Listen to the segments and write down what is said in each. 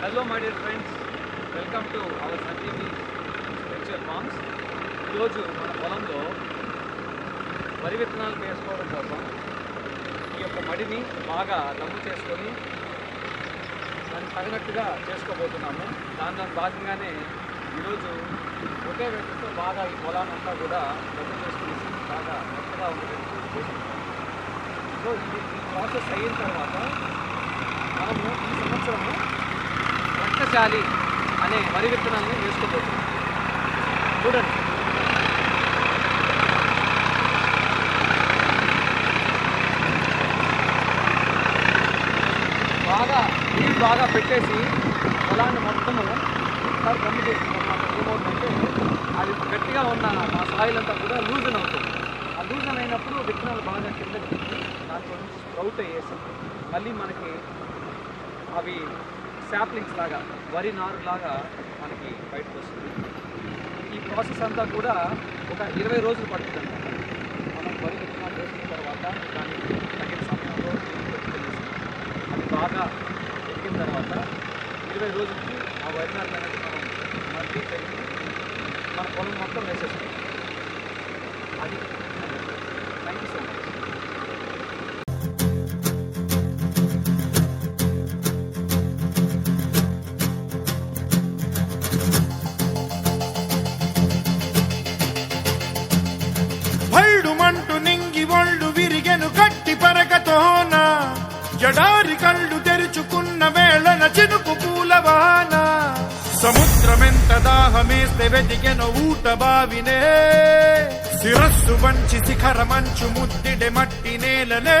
Hello my dear friends welcome to our Sanjeevi spiritual farms ఈరోజు మన పొలంలో వరి విత్తనాలు వేసుకోవడం కోసం ఈ యొక్క మడిని బాగా దమ్ము చేసుకొని దానికి తగినట్టుగా చేసుకోబోతున్నాము. దానిలో భాగంగానే ఈరోజు ఒకే వ్యక్తితో బాగా ఈ పొలాన్ని అంతా కూడా దమ్ము చేసుకునేసి బాగా మెత్తగా ఉండేది సో ఇది ఈ ప్రాసెస్ అయిన తర్వాత మనము ఈ సంవత్సరము రక్తశాలి అనే వరి విత్తనాన్ని వేసుకోబోతున్నాం. చూడండి. బాగా నీళ్ళు బాగా పెట్టేసి పొలాన్ని మొత్తము ఒకసారి గమ్ము చేసుకున్నాం. ఏమవుతుందంటే అది గట్టిగా ఉన్న ఆ సాయిల్ అంతా కూడా లూజన్ అవుతుంది. ఆ లూజన్ అయినప్పుడు విత్తనాలు బాగా కిందకి దాంట్లో నుంచి స్ప్రౌట్ అయ్యేసి మళ్ళీ మనకి అవి శాప్లింగ్స్ లాగా వరి నారు లాగా మనకి బయటకు వస్తుంది. ఈ ప్రాసెస్ అంతా కూడా ఒక ఇరవై రోజులు పడుతుంది అనమాట మనం వరి విత్తనాలు వేసిన తర్వాత దాన్ని తగిన సమయంలో అది బాగా ఎక్కిన తర్వాత ఇరవై రోజులకి ఆ వరి నారు అనేది మనం మళ్ళీ పెరిగి మన పొలం మొత్తం వేసేస్తాం. అది ఎడారి కళ్ళు తెరుచుకున్న వేళన చినుకు పూలవాన. సముద్రమెంత దాహమేస్తే వెతికెను ఊట బావినే. శిరస్సు వంచి శిఖర మంచు ముద్దిడె మట్టి నేలనే.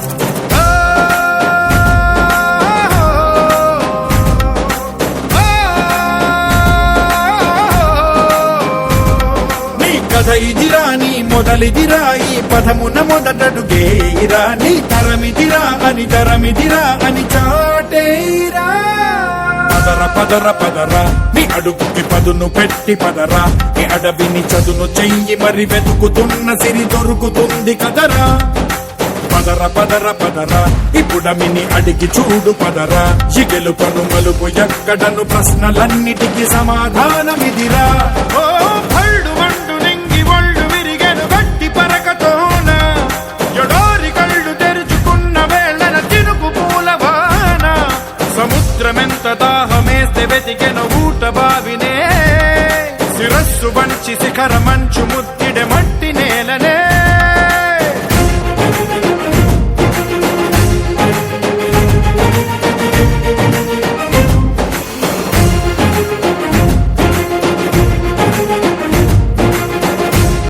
కథ ఇదిరా నీ మొదలిదిరా ఈ పదమున మొదటడుగేరా నీ తరమిదిరా అని తరమిదిరా అని చాటేరా పదర పదర పదరా నీ అడుగుకి పదును పెట్టి పదరా. నీ అడవిని చదును చెయ్యి మరి వెతుకుతున్న సిరి దొరుకుతుంది కదరా. పదర పదర పదరా ఇప్పుడమిని అడిగి చూడు పదరా. ఈ గెలుపను మలుపు ఎక్కడను ప్రశ్నలన్నిటికీ సమాధానమిదిరా. ఓ